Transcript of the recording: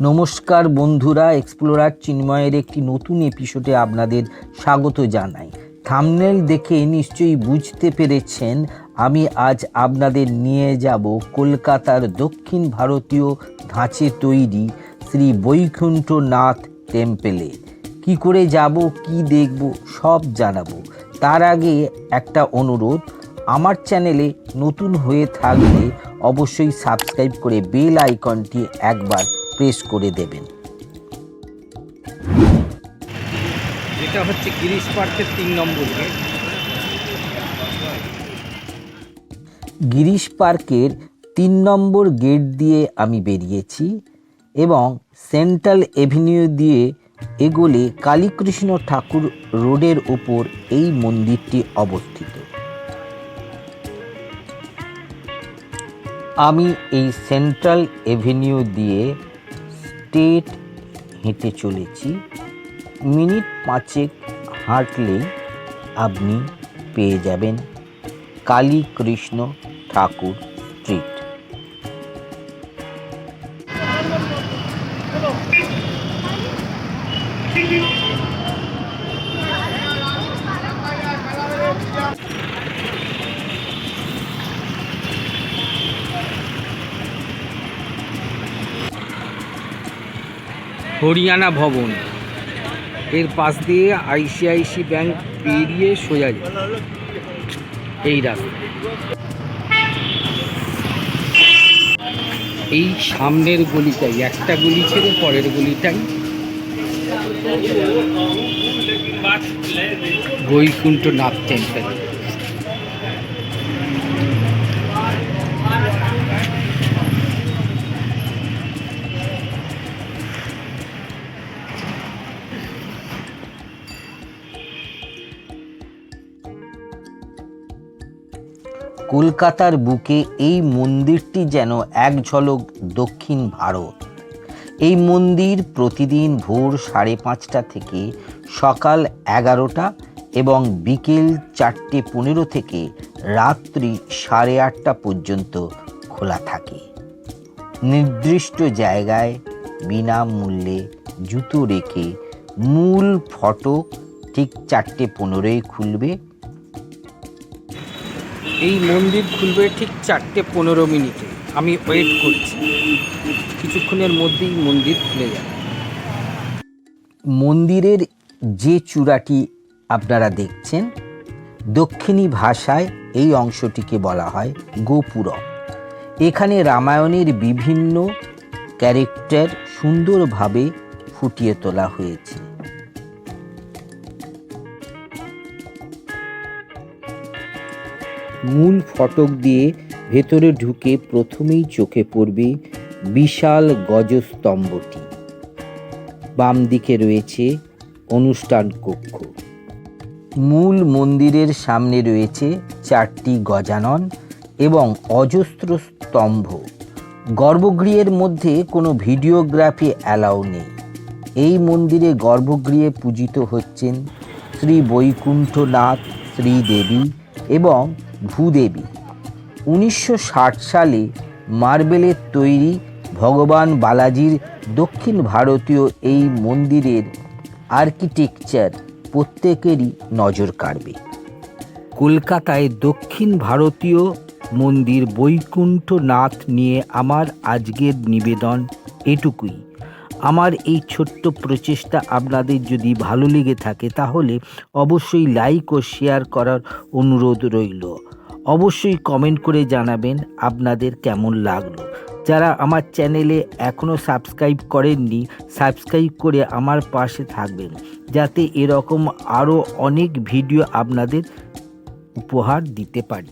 নমস্কার বন্ধুরা এক্সপ্লোরার চিন্ময়ের একটি নতুন এপিসোডে আপনাদের স্বাগত জানাই। থামনেল দেখে নিশ্চয়ই বুঝতে পেরেছেন, আমি আজ আপনাদের নিয়ে যাব কলকাতার দক্ষিণ ভারতীয় ধাঁচে তৈরি শ্রী বৈকুণ্ঠনাথ টেম্পেলে কি করে যাব, কি দেখব, সব জানাব। তার আগে একটা অনুরোধ, আমার চ্যানেলে নতুন হয়ে থাকলে অবশ্যই সাবস্ক্রাইব করে বেল আইকনটি একবার প্রেস করে দেবেন। এটা হচ্ছে গিরিশ পার্কের তিন নম্বর গেট। গিরিশ পার্কের তিন নম্বর গেট দিয়ে আমি বেরিয়েছি এবং সেন্ট্রাল এভিনিউ দিয়ে এগোলে কালীকৃষ্ণ ঠাকুর রোডের ওপর এই মন্দিরটি অবস্থিত। আমি এই সেন্ট্রাল এভিনিউ দিয়ে স্টেট হেঁটে চলেছি। মিনিট পাঁচেক হাঁটলেই আপনি পেয়ে যাবেন কালী কৃষ্ণ ঠাকুর স্ট্রিট হরিয়ানা ভবন। এর পাশ দিয়ে আইসিআইসি ব্যাংক পেরিয়ে সোজা যায়। এই রাস্তা। এই সামনের গলিটাই, একটা গলি ছেড়ে পরের গলিটাই। বৈকুণ্ঠনাথ টেম্পল কলকাতার বুকে এই মন্দিরটি যেন এক ঝলক দক্ষিণ ভারত। এই মন্দির প্রতিদিন ভোর সাড়ে পাঁচটা থেকে সকাল এগারোটা এবং বিকেল চারটে পনেরো থেকে রাত্রি সাড়ে আটটা পর্যন্ত খোলা থাকে। নির্দিষ্ট জায়গায় বিনামূল্যে জুতো রেখে মূল ফটো ঠিক চারটে পনেরোই খুলবে এই মন্দির খুলবে ঠিক চারটে পনেরো মিনিটে। আমি ওয়েট করছি। কিছুক্ষণের মধ্যেই মন্দির খুলে যাবে। মন্দিরের যে চূড়াটি আপনারা দেখছেন, দক্ষিণী ভাষায় এই অংশটিকে বলা হয় গোপুরম। এখানে রামায়ণের বিভিন্ন ক্যারেক্টার সুন্দরভাবে ফুটিয়ে তোলা হয়েছে। মূল ফটক দিয়ে ভেতরে ঢুকে প্রথমেই চোখে পড়বে বিশাল গজস্তম্ভটি। বাম দিকে রয়েছে অনুষ্ঠান কক্ষ। মূল মন্দিরের সামনে রয়েছে চারটি গজানন এবং অজস্র স্তম্ভ। গর্ভগৃহের মধ্যে কোনো ভিডিওগ্রাফি অ্যালাউ নেই। এই মন্দিরে গর্ভগৃহে পূজিত হচ্ছেন শ্রী বৈকুণ্ঠনাথ শ্রীদেবী এবং ভূদেবী। উনিশশো ষাট সালে মার্বেলের তৈরি ভগবান বালাজির দক্ষিণ ভারতীয় এই মন্দিরের আর্কিটেকচার প্রত্যেকেরই নজর কাড়বে। কলকাতায় দক্ষিণ ভারতীয় মন্দির বৈকুণ্ঠনাথ নিয়ে আমার আজকের নিবেদন এটুকুই। আমার এই ছোট্ট প্রচেষ্টা আপনাদের যদি ভালো লেগে থাকে তাহলে অবশ্যই লাইক ও শেয়ার করার অনুরোধ রইল। অবশ্যই কমেন্ট করে জানাবেন আপনাদের কেমন লাগল। যারা আমার চ্যানেলে এখনও সাবস্ক্রাইব করেননি সাবস্ক্রাইব করে আমার পাশে থাকবেন। যাতে এরকম আরও অনেক ভিডিও আপনাদের উপহার দিতে পারি।